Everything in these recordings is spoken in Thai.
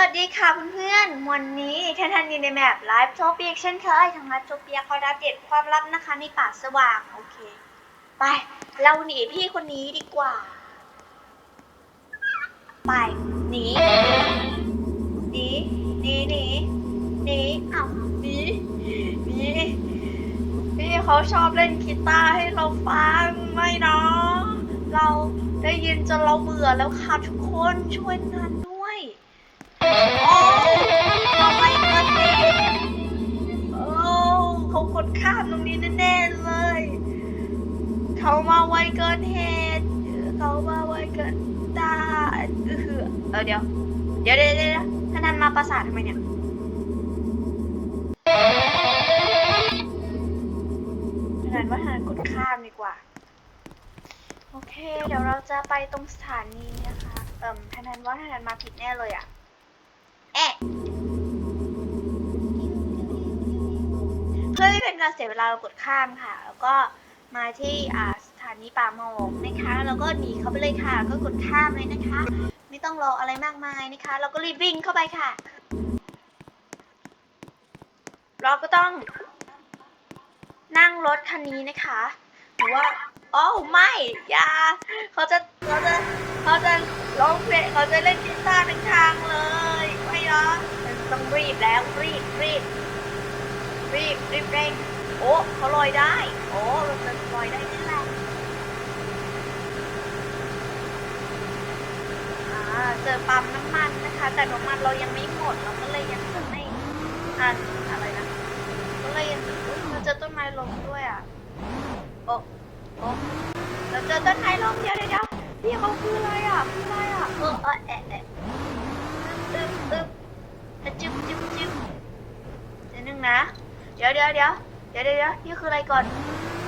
วัสดีค่ะเพื่อนๆ วันนี้ท่านทันยู่ในแมปไลฟ์โทเปียเช่นเคยทางไลฟ์โทเปียเขาด้อัปเดตความลับนะคะในป่าสว่าง โอเค ไป เราหนีพี่คนนี้ดีกว่า ไป หนีหนีหนีหนีหนีอ้าวหนีหนีพี่เขาชอบเล่นกีตาร์ให้เราฟังไม่เนาะเราได้ยินจนเราเบื่อแล้วค่ะทุกคนช่วยงาน มาไวเกินเหตุเขามาไวเกินตาเออเออเดี๋ยว เดี๋ยวเดี๋ยวเดี๋ยวท่านันมาประสาททำไมเนี่ยขนาดว่าท่างกดข้ามดีกว่า โอเค เดี๋ยวเราจะไปตรงสถานีนะคะ เอ่มทนันว่าท่านันมาผิดแน่เลยอะแอะเพื่อไม่เป็นการเสียเวลาเรากดข้ามค่ะ แล้วก็ มาที่อ่าสถานีป่าโมอกนะคะ แล้วก็หนีเขาไปเลยค่ะ ก็กดข้ามเลยนะคะ ไม่ต้องรออะไรมากมายนะคะ เราก็รีบวิ่งเข้าไปค่ะ เราก็ต้อง นั่งรถคันนี้นะคะหรือว่าโอ้ไม่อย่าเขาจะเขาจะเขาจะร้องเพลงเขาจะเล่นกีตาร์ทั้งทางเลยไม่หรอต้องรีบแล้วรีบรีบรีบรีบเร่ง อ้เขาลอยได้ โอ้เราจะลอยได้นี่แหละอ่าเจอปั๊มน้ำมันนะคะ แต่น้ำมันเรายังไม่หมดเราก็เลยยังไม่อันอะไรนะก็เลยยังเราเจอต้นไม้ล้มด้วยอะโอ้โอ้เราเจอต้นไม้ล้มเดี๋ยวเดียวเดียวพี่เขาคืออะไรอะคืออะไรอะเออเออแอะแอะอึ๊บอึ๊บอะจึ๊บจึ๊บจึ๊บเดี๋ยวนึงนะ เดี๋ยวเดี๋ยวเดี๋ยว ดี๋ยวเดี๋ยวเดี๋ยนี่คืออะไรก่อน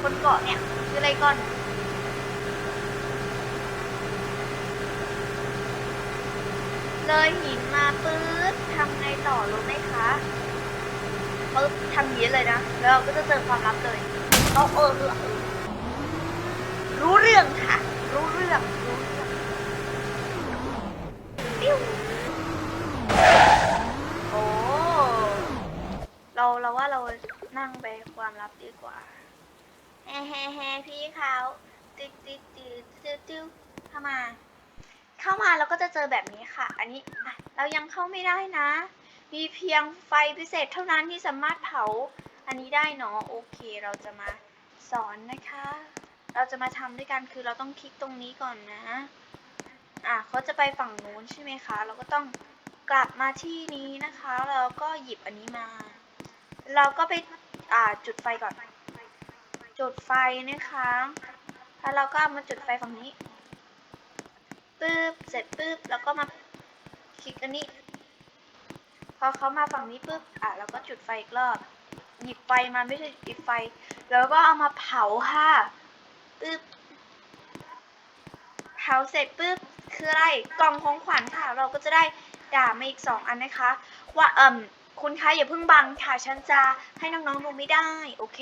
คนเกาะเนี่ย คืออะไรก่อน เลยหินมาปื๊ดทำไงต่อรู้ไหมคะปึ๊บทำนี้เลยนะ แล้วเราก็จะเจอความลับเลยเอาเออเออรู้เรื่องค่ะ รู้เรื่องปิ้วโอ้ เราเราว่าเรา นั่งไปความลับดีกว่าแฮ่แฮ่แฮ่พี่เขาติ๊ดติ๊ดติ๊ดติ๊ดติ๊ดเข้ามา เข้ามาเราก็จะเจอแบบนี้ค่ะ อันนี้เรายังเข้าไม่ได้นะ มีเพียงไฟพิเศษเท่านั้นที่สามารถเผา อันนี้ได้เนาะโอเคเราจะมาสอนนะคะ เราจะมาทำด้วยกันคือเราต้องคลิกตรงนี้ก่อนนะ อะเขาจะไปฝั่งนู้นใช่ไหมคะ เราก็ต้องกลับมาที่นี้นะคะ แล้วก็หยิบอันนี้มา เราก็ไปอ่าจุดไฟก่อน จุดไฟนะคะแล้วเราก็เอามาจุดไฟฝั่งนี้ปึ๊บเสร็จปึ๊บแล้วก็มาคลิกอันนี้ พอเขามาฝั่งนี้ปุ๊บอะเราก็จุดไฟอีกรอบหยิบไฟมาไม่ใช่หยิบไฟ แล้วก็เอามาเผาค่ะปึ๊บเผาเสร็จปุ๊บคืออะไรกล่องของขวัญค่ะ เราก็จะได้ดามาอีกสองอันนะคะ ว่าเอ่ม คุณคะอย่าเพิ่งบังค่ะฉันจะให้น้องๆดูไม่ได้โอเค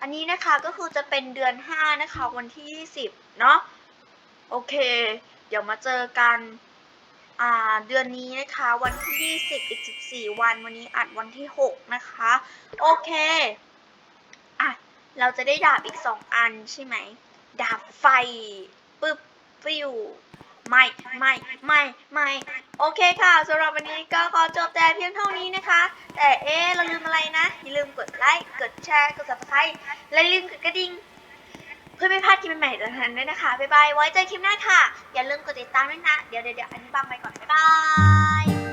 อันนี้นะคะก็คือจะเป็นเดือนห้านะคะ วันที่สิบเนาะโอเค เดี๋ยวมาเจอกันอ่าเดือนนี้นะคะวันที่ 20 อีก 14 วันวันนี้อัดวันที่ 6 นะคะ โอเคอะเราจะได้ดาบอีก 2 อันใช่ไหม ดาบไฟปึ๊บฟิว ไม่ไม่ไม่ไม่โอเคค่ะสำหรับวันนี้ก็ขอจบแต่เพียงเท่านี้นะคะ แต่เอ๊เราลืมอะไรนะ อย่าลืมกดไลค์กดแชร์กด subscribe และลืมกดกระดิ่งเพื่อไม่พลาดคลิปใหม่ๆจากทางนั้นด้วยนะคะบ๊ายบายไว้เจอคลิปหน้าค่ะ อย่าลืมกดติดตามด้วยนะ เดี๋ยวเดี๋ยวเดี๋ยวอันนี้บังไปก่อนบ๊ายบาย